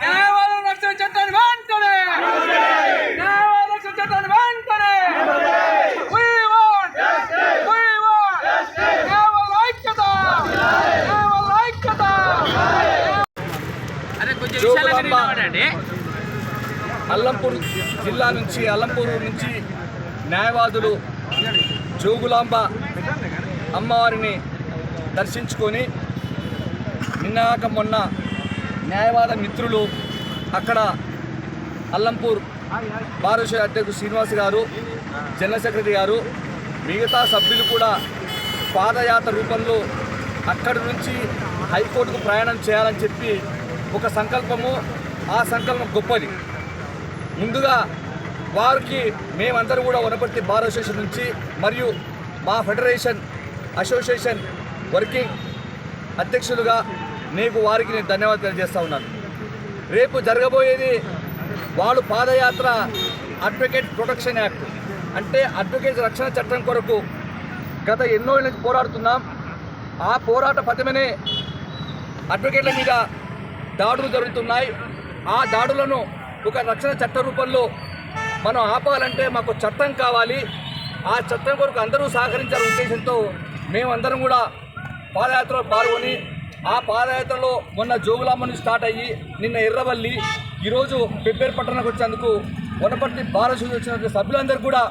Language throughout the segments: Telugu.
న్యాయవాదం రక్షణ చట్టాన్ని వెంటనే న్యాయవాదం రక్షణ చట్టాన్ని వెంటనే We want! We want! న్యాయవాదుల ఐక్యత! న్యాయవాదుల ఐక్యత! జోగులాంబ అల్లంపూర్ జిల్లా నుంచి అల్లంపూర్ నుంచి న్యాయవాదులు జోగులాంబ అమ్మవారిని దర్శించుకొని నిన్నగాక మొన్న న్యాయవాద మిత్రులు అక్కడ అల్లంపూర్ భారత అధ్యక్షుడు శ్రీనివాస్ గారు జనరల్ సెక్రటరీ గారు మిగతా సభ్యులు కూడా పాదయాత్ర రూపంలో అక్కడి నుంచి హైకోర్టుకు ప్రయాణం చేయాలని చెప్పి ఒక సంకల్పము. ఆ సంకల్పం గొప్పది. ముందుగా వారికి మేమందరూ కూడా వనపర్తి బార్ అసోసియేషన్ నుంచి మరియు మా ఫెడరేషన్ అసోసియేషన్ వర్కింగ్ అధ్యక్షులుగా నీకు వారికి నేను ధన్యవాదాలు తెలియజేస్తా ఉన్నాను. రేపు జరగబోయేది వాళ్ళు పాదయాత్ర అడ్వకేట్ ప్రొటెక్షన్ యాక్ట్. అంటే అడ్వకేట్ రక్షణ చట్టం కొరకు గత ఎన్నో నుంచి పోరాడుతున్నాం. ఆ పోరాట పథమనే అడ్వకేట్ల మీద దాడులు జరుగుతున్నాయి. ఆ దాడులను ఒక రక్షణ చట్ట రూపంలో మనం ఆపాలంటే మాకు చట్టం కావాలి. ఆ చట్టం కొరకు అందరూ సహకరించాలనే ఉద్దేశంతో మేమందరం కూడా పాదయాత్రలో పాల్గొని ఆ పాదయాత్రలో మొన్న జోగులాంబ నుంచి స్టార్ట్ అయ్యి నిన్న ఎర్రవల్లి ఈరోజు పెబ్బేరు పట్టణానికి వచ్చేందుకు వనపర్తి బాలశుద్ధి వచ్చిన సభ్యులందరూ కూడా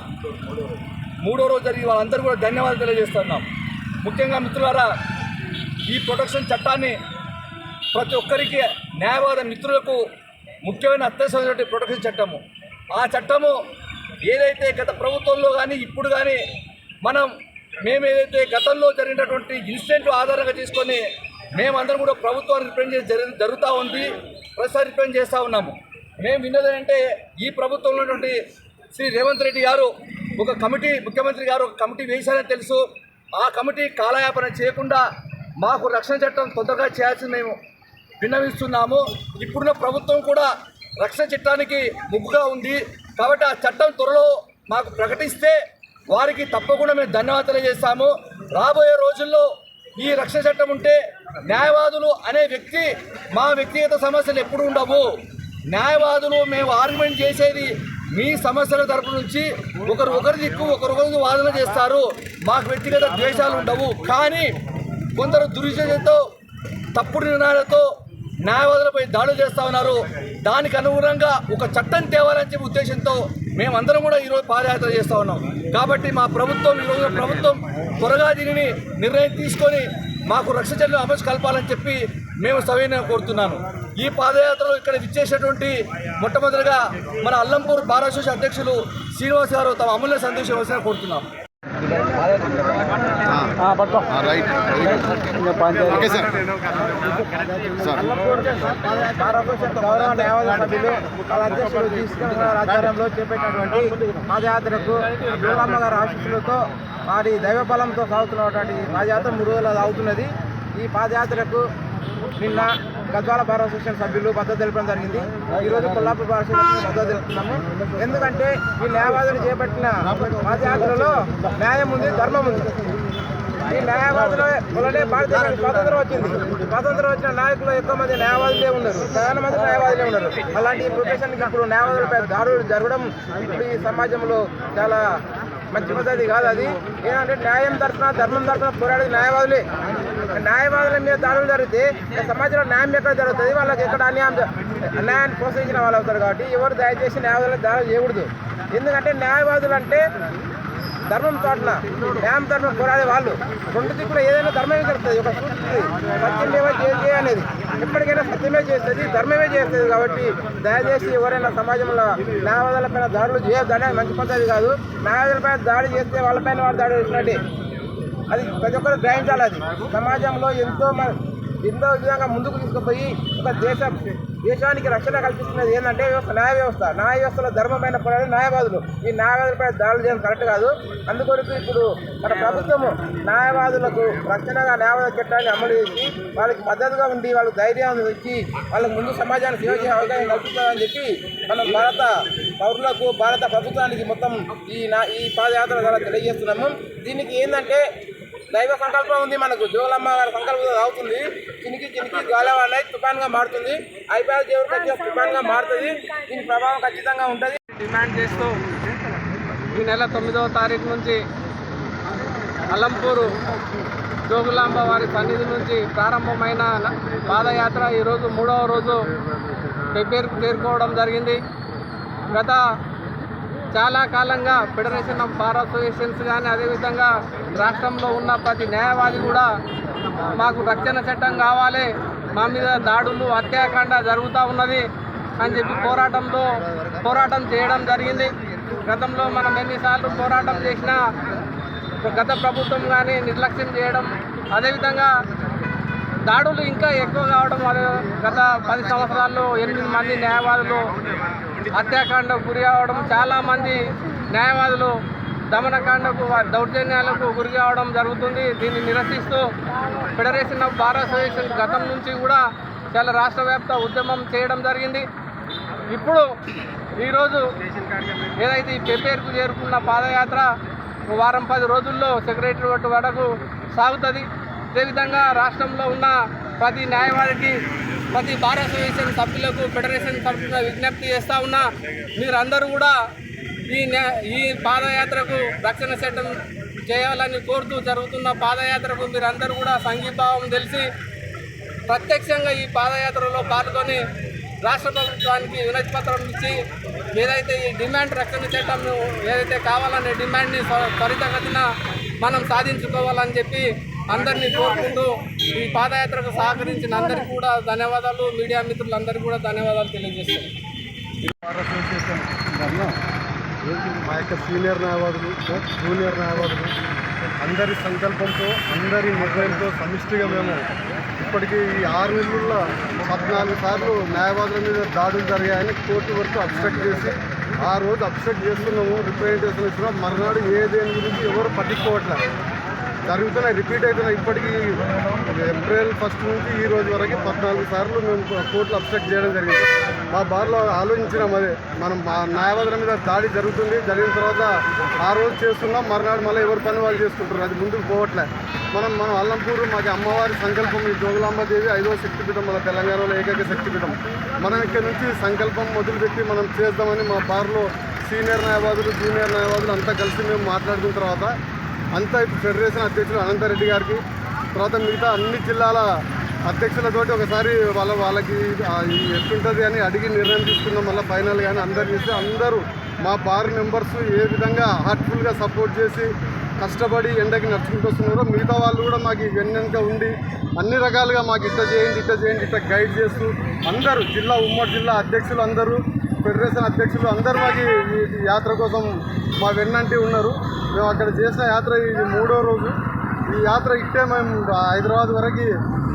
మూడో రోజు జరిగి వాళ్ళందరూ కూడా ధన్యవాదాలు తెలియజేస్తున్నాం. ముఖ్యంగా మిత్రులారా ఈ ప్రొటెక్షన్ చట్టాన్ని ప్రతి ఒక్కరికి న్యాయవాద మిత్రులకు ముఖ్యమైన అత్యవసరమైనటువంటి ప్రొటెక్షన్ చట్టము. ఆ చట్టము ఏదైతే గత ప్రభుత్వంలో కానీ ఇప్పుడు కానీ మనం మేము ఏదైతే గతంలో జరిగినటువంటి ఇన్సిడెంట్ ఆధారంగా తీసుకొని మేమందరం కూడా ప్రభుత్వాన్ని రిప్రజెంట్ చేసి జరి జరుగుతూ ఉంది. ప్రసారి రిప్రజెంట్ చేస్తూ ఉన్నాము. మేము విన్నది అంటే ఈ ప్రభుత్వంలో ఉన్నటువంటి శ్రీ రేవంత్ రెడ్డి గారు ఒక కమిటీ ముఖ్యమంత్రి గారు ఒక కమిటీ వేశారని తెలుసు. ఆ కమిటీ కాలయాపన చేయకుండా మాకు రక్షణ చట్టం తొందరగా చేయాల్సింది మేము విన్నవిస్తున్నాము. ఇప్పుడున్న ప్రభుత్వం కూడా రక్షణ చట్టానికి ముగ్గుగా ఉంది. కాబట్టి ఆ చట్టం త్వరలో మాకు ప్రకటిస్తే వారికి తప్పకుండా మేము ధన్యవాదాలు చేస్తాము రాబోయే రోజుల్లో ఈ రక్షణ చట్టం ఉంటే న్యాయవాదులు అనే వ్యక్తి మా వ్యక్తిగత సమస్యలు ఎప్పుడు ఉండవు. న్యాయవాదులు మేము ఆర్గ్యుమెంట్ చేసేది మీ సమస్యల తరపు నుంచి ఒకరు ఒకరి దిక్కు ఒకరు వాదన చేస్తారు. మాకు వ్యక్తిగత ద్వేషాలు ఉండవు. కానీ కొందరు దురుద్దేశంతో తప్పుడు నిర్ణయాలతో న్యాయవాదులపై దాడులు చేస్తా ఉన్నారు. దానికి అనుగుణంగా ఒక చట్టం తేవాలని చెప్పి ఉద్దేశంతో మేమందరం కూడా ఈరోజు పాదయాత్ర చేస్తూ ఉన్నాం. కాబట్టి మా ప్రభుత్వం ఈరోజు ప్రభుత్వం త్వరగా దీనిని నిర్ణయం తీసుకొని మాకు రక్షణ చర్యలు అమలు కలపాలని చెప్పి మేము సవినయంగా కోరుతున్నాను. ఈ పాదయాత్రలో ఇక్కడ విచ్చేసినటువంటి మొట్టమొదటిగా మన అల్లంపూర్ బార్ అసోసియేషన్ అధ్యక్షులు శ్రీనివాస్ గారు తమ అమూల్య సందేశం వచ్చిన కోరుతున్నాం. రైట్ ఓకే సార్ సార్ గౌరవ న్యాయవాద సభ్యులు వాళ్ళ అధ్యక్షులు తీసుకున్న ఆధ్వర్యంలో చేపట్టినటువంటి పాదయాత్రకు జోలమ్మ గారి ఆశీస్సులతో వారి దైవ బలంతో సాగుతున్నటువంటి ఈ పాదయాత్ర మూడు రోజులు అవుతున్నది ఈ పాదయాత్రకు నిన్న గద్వాల బార్ అసోసియేషన్ సభ్యులు మద్దతు తెలపడం జరిగింది. ఈరోజు కొల్లాపూర్ బార్ అసోసియేషన్ మద్దతు తెలుపుతున్నాము. ఎందుకంటే ఈ న్యాయవాదులు చేపట్టిన పాదయాత్రలో న్యాయం ఉంది ధర్మం ఉంది. ఈ న్యాయవాదుల వల్లనే భారతదేశానికి స్వాతంత్రం వచ్చింది. స్వాతంత్రం వచ్చిన నాయకులు ఎక్కువ మంది న్యాయవాదులే ఉన్నారు. ప్రధానమంత్రి మంది న్యాయవాదులే ఉన్నారు. అలాంటి ప్రొఫెషన్కి ఇప్పుడు న్యాయవాదులపై దాడులు జరగడం ఇప్పుడు ఈ సమాజంలో చాలా మంచి పద్ధతి కాదు అది. ఏంటంటే న్యాయం తరఫున ధర్మం తరఫున పోరాడేది న్యాయవాదులే. న్యాయవాదుల మీద దాడులు జరిగితే సమాజంలో న్యాయం ఎక్కడ జరుగుతుంది? వాళ్ళకి ఎక్కడ అన్యాయం అన్యాయాన్ని ప్రోత్సహించిన వాళ్ళు అవుతారు కాబట్టి ఎవరు దయచేసి న్యాయవాదులకు దాడులు చేయకూడదు. ఎందుకంటే న్యాయవాదులు అంటే ధర్మం తోటన న్యాయం ధర్మం పోరాడే వాళ్ళు. రెండు దిక్కులు ఏదైనా ధర్మమే జరుగుతుంది. ఒక సూత్రుడు సత్యమేవ జయ అనేది ఎప్పటికైనా సత్యమే చేస్తుంది ధర్మమే చేస్తుంది కాబట్టి దయచేసి ఎవరైనా సమాజంలో న్యాయవాదులపైన దాడులు చేయొద్దు అనేది మంచి పద్ధతి కాదు. న్యాయవాదులపైన దాడి చేస్తే వాళ్ళపైన వాళ్ళు దాడి చేసినట్టే అది ప్రతి ఒక్కరు గ్రహించాలి అది. సమాజంలో ఎంతో ఎంతో విధంగా ముందుకు తీసుకుపోయి ఒక దేశం దేశానికి రక్షణ కల్పిస్తున్నది ఏంటంటే వ్యవస్థ న్యాయ వ్యవస్థ. న్యాయ వ్యవస్థలో ధర్మమైన పోరాడే న్యాయవాదులు. ఈ న్యాయవాదులపై దాడులు చేయడం కరెక్ట్ కాదు. అందుకొరకు ఇప్పుడు మన ప్రభుత్వము న్యాయవాదులకు రక్షణగా న్యాయవాద చట్టాన్ని అమలు చేసి వాళ్ళకి మద్దతుగా ఉండి వాళ్ళకి ధైర్యాన్ని ఇచ్చి వాళ్ళకి ముందు సమాజానికి సేవ చేసే అవకాశం కల్పిస్తామని చెప్పి మనం భారత పౌరులకు భారత ప్రభుత్వానికి మొత్తం ఈ నా ఈ పాదయాత్ర ద్వారా తెలియజేస్తున్నాము. దీనికి ఏంటంటే దైవ సంకల్పం ఉంది మనకు. జోలమ్మ గారి సంకల్పం అవుతుంది. చినికి చినికి గాలవాడై తుఫాన్గా మారుతుంది. ఐపీఎల్ దేవుడికి వచ్చే తుఫాన్గా మారుతుంది. దీని ప్రభావం ఖచ్చితంగా ఉంటుంది. డిమాండ్ చేస్తూ ఈ నెల తొమ్మిదవ తారీఖు నుంచి అలంపూరు జోగులాంబ వారి సన్నిధి నుంచి ప్రారంభమైన పాదయాత్ర ఈరోజు మూడవ రోజు పెబ్బేరుకు చేరుకోవడం జరిగింది. గత చాలా కాలంగా ఫెడరేషన్ ఆఫ్ బార్ అసోసియేషన్స్ కానీ అదేవిధంగా రాష్ట్రంలో ఉన్న ప్రతి న్యాయవాది కూడా మాకు రక్షణ చట్టం కావాలి మా మీద దాడులు హత్యాకాండ జరుగుతూ ఉన్నది అని చెప్పి పోరాటంలో పోరాటం చేయడం జరిగింది. గతంలో మనం ఎన్నిసార్లు పోరాటం చేసినా గత ప్రభుత్వం కానీ నిర్లక్ష్యం చేయడం అదేవిధంగా దాడులు ఇంకా ఎక్కువ కావడం వల్ల గత పది సంవత్సరాల్లో ఎనిమిది మంది న్యాయవాదులు హత్యాకాండకు గురి కావడం చాలామంది న్యాయవాదులు దమనకాండకు దౌర్జన్యాలకు గురి కావడం జరుగుతుంది. దీన్ని నిరసిస్తూ ఫెడరేషన్ ఆఫ్ బార్ అసోసియేషన్ గతం నుంచి కూడా చాలా రాష్ట్ర వ్యాప్త ఉద్యమం చేయడం జరిగింది. ఇప్పుడు ఈరోజు ఏదైతే ఈ పెప్పేరుకు చేరుకున్న పాదయాత్ర వారం పది రోజుల్లో సెక్రటరీ వరకు సాగుతుంది. అదేవిధంగా రాష్ట్రంలో ఉన్న ప్రతి న్యాయవాదికి ప్రతి బార్ అసోసియేషన్ సభ్యులకు ఫెడరేషన్ తరఫున విజ్ఞప్తి చేస్తూ ఉన్నా మీరందరూ కూడా ఈ ఈ పాదయాత్రకు రక్షణ చట్టం చేయాలని కోరుతూ జరుగుతున్న పాదయాత్రకు మీరందరూ కూడా సంఘీభావం తెలిసి ప్రత్యక్షంగా ఈ పాదయాత్రలో పాల్గొని రాష్ట్ర ప్రభుత్వానికి వినతి పత్రం ఇచ్చి ఏదైతే ఈ డిమాండ్ రక్షణ చట్టం ఏదైతే కావాలనే డిమాండ్ని త్వరితగతిన మనం సాధించుకోవాలని చెప్పి అందరినీ కోరుకుంటూ ఈ పాదయాత్రకు సహకరించిన అందరికీ కూడా ధన్యవాదాలు. మీడియా మిత్రులందరికీ కూడా ధన్యవాదాలు తెలియజేస్తాను. మా యొక్క సీనియర్ న్యాయవాదులు జూనియర్ న్యాయవాదులు అందరి సంకల్పంతో అందరి నిర్ణయంతో సమిష్టిగా మేము ఇప్పటికీ ఈ ఆరు నెలల్లో పద్నాలుగు సార్లు న్యాయవాదుల మీద దాడులు జరిగాయని కోర్టు వరకు అబ్స్ట్రక్ట్ చేసి ఆ రోజు అబ్స్ట్రక్ట్ చేస్తున్నాము రిప్రజెంటేషన్ ఇస్తున్నాం. మరునాడు ఏ దేని గురించి ఎవరు పట్టించుకోవట్లేదు. జరుగుతున్నాయి రిపీట్ అవుతున్నాయి ఇప్పటికీ ఏప్రిల్ ఫస్ట్ నుంచి ఈ రోజు వరకు పద్నాలుగు సార్లు మేము కోర్టులు అబ్స్ట్రక్ట్ చేయడం జరిగింది. మా బార్లో ఆలోచించినాం అదే. మనం మా న్యాయవాదుల మీద దాడి జరుగుతుంది. జరిగిన తర్వాత ఆ రోజు చేస్తున్నాం. మర్నాడు మళ్ళీ ఎవరి పని వాళ్ళు చేసుకుంటారు అది ముందుకు పోవట్లే. మనం మనం అల్లంపూరు మాకు అమ్మవారి సంకల్పం ఈ జోగులాంబదేవి ఐదవ శక్తిపీఠం మన తెలంగాణలో ఏకైక శక్తిపీఠం. మనం ఇక్కడ నుంచి సంకల్పం మొదలుపెట్టి మనం చేద్దామని మా బార్లో సీనియర్ న్యాయవాదులు జూనియర్ న్యాయవాదులు అంతా కలిసి మేము మాట్లాడుకున్న తర్వాత అంతా ఇప్పుడు ఫెడరేషన్ అధ్యక్షులు అనంతరెడ్డి గారికి తర్వాత మిగతా అన్ని జిల్లాల అధ్యక్షులతోటి ఒకసారి వాళ్ళ వాళ్ళకి ఎట్లుంటుంది అని అడిగి నిర్ణయం తీసుకున్నాం. మళ్ళీ ఫైనల్ కానీ అందరు చేసి అందరూ మా బార్ మెంబర్స్ ఏ విధంగా హార్ట్ఫుల్గా సపోర్ట్ చేసి కష్టపడి ఎండకి నడుచుకుంటూ వస్తున్నారో మిగతా వాళ్ళు కూడా మాకు వెన్నెనక ఉండి అన్ని రకాలుగా మాకు ఇట్ట చేయండి ఇట్ట చేయండి ఇట్ట గైడ్ చేస్తూ అందరూ జిల్లా ఉమ్మడి జిల్లా అధ్యక్షులు అందరూ ఫెడరేషన్ అధ్యక్షులు అందరూ మాకు ఈ యాత్ర కోసం మా వెన్నంటి ఉన్నారు. మేము అక్కడ చేసిన యాత్ర ఇది మూడో రోజు. ఈ యాత్ర ఇట్టే మేము హైదరాబాద్ వరకు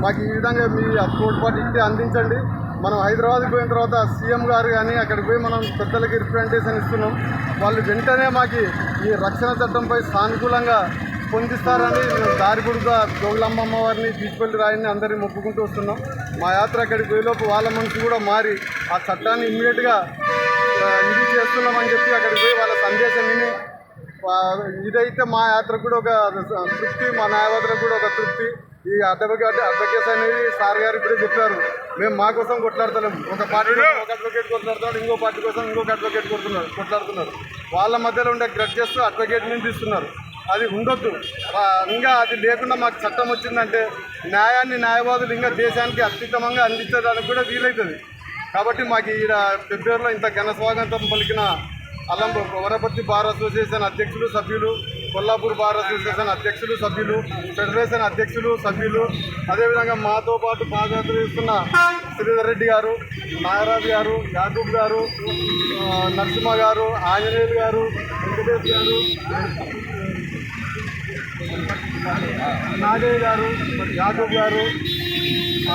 మాకు ఈ విధంగా మీ తోడ్పాటు ఇట్టే అందించండి. మనం హైదరాబాద్కి పోయిన తర్వాత సీఎం గారు కానీ అక్కడికి పోయి మనం పెద్దలకి రిప్రజెంటేషన్ ఇస్తున్నాం. వాళ్ళు వెంటనే మాకు ఈ రక్షణ చట్టంపై సానుకూలంగా పొందిస్తారని మేము దారిగుడుగా జోగులమ్మమ్మ వారిని బీచ్పల్లి రాయిని అందరినీ మొక్కుకుంటూ వస్తున్నాం. మా యాత్ర అక్కడికి పోయేలోపు వాళ్ళ మనసు కూడా మారి ఆ చట్టాన్ని ఇమ్మీడియట్గా ఇది చేస్తున్నామని చెప్పి అక్కడికి పోయి వాళ్ళ సందేశం విని ఇదైతే మా యాత్రకు కూడా ఒక తృప్తి మా న్యాయవాదులకు కూడా ఒక తృప్తి. ఈ అడ్వకేట్ అడ్వకేట్స్ అనేది సార్ గారు ఇప్పుడే చెప్పారు. మేము మా కోసం కొట్లాడతలేము ఒక పార్టీ ఒక అడ్వకేట్ కొట్లాడుతున్నాడు ఇంకో పార్టీ కోసం ఇంకొక అడ్వకేట్ కొడుతున్నారు కొట్లాడుతున్నారు. వాళ్ళ మధ్యలో ఉండే గ్రడ్జెస్ అడ్వకేట్ నుంచి ఇస్తున్నారు అది ఉండొద్దు. ఇంకా అది లేకుండా మాకు చట్టం వచ్చిందంటే న్యాయాన్ని న్యాయవాదులు ఇంకా దేశానికి అత్యుత్తమంగా అందించడానికి కూడా వీలవుతుంది కాబట్టి మాకు ఈడ ఫిబ్రవరిలో ఇంత ఘన స్వాగతం పలికిన అల్లం వనపర్తి బార్ అసోసియేషన్ అధ్యక్షులు సభ్యులు కొల్లాపూర్ బార్ అసోసియేషన్ అధ్యక్షులు సభ్యులు ఫెడరేషన్ అధ్యక్షులు సభ్యులు అదేవిధంగా మాతో పాటు పాదయాత్ర చేస్తున్న శ్రీధర్ రెడ్డి గారు నాగరాజు గారు యాకూబ్ గారు నరసింహ గారు ఆంజనేయులు గారు వెంకటేష్ గారు నాగయ్య గారు యాదవ్ గారు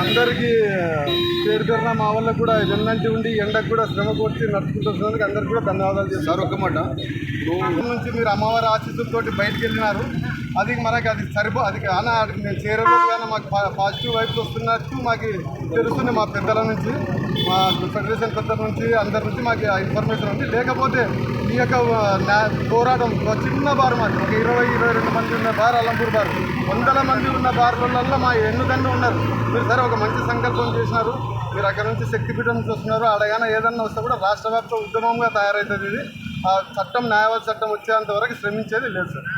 అందరికీ పేరు పేరున మా వాళ్ళకు కూడా వెన్నంటి ఉండి ఎండకు కూడా శ్రమ కోర్చి నడుచుకుంటూ వస్తున్నందుకు అందరికీ కూడా ధన్యవాదాలు చేస్తారు ఒక మాట. నుంచి మీరు అమ్మవారి ఆశీస్సులతోటి బయటికి వెళ్ళినారు. అది మనకి అది సరిపో అది కానీ నేను చేరేలోపు కానీ మాకు పాజిటివ్ వైబ్స్ వస్తున్నట్టు మాకు తెలుస్తుంది మా పెద్దల నుంచి. మా ఫెడరేషన్ కొత్త నుంచి అందరి నుంచి మాకు ఇన్ఫర్మేషన్ ఉంది. లేకపోతే ఈ యొక్క పోరాటం చిన్న బార్ మాది ఒక ఇరవై ఇరవై రెండు మంది ఉన్న బార్ అల్లంపూర్ బార్. వందల మంది ఉన్న బార్లలో మా ఎన్నుదండ ఉన్నారు. మీరు సరే ఒక మంచి సంకల్పం చేసినారు. మీరు అక్కడ నుంచి శక్తిపీఠం చూస్తున్నారు అడగానే ఏదన్నా వస్తే కూడా రాష్ట్ర వ్యాప్త ఉద్యమంగా తయారవుతుంది ఇది. ఆ చట్టం న్యాయవాద చట్టం వచ్చేంత వరకు శ్రమించేది లేదు సార్.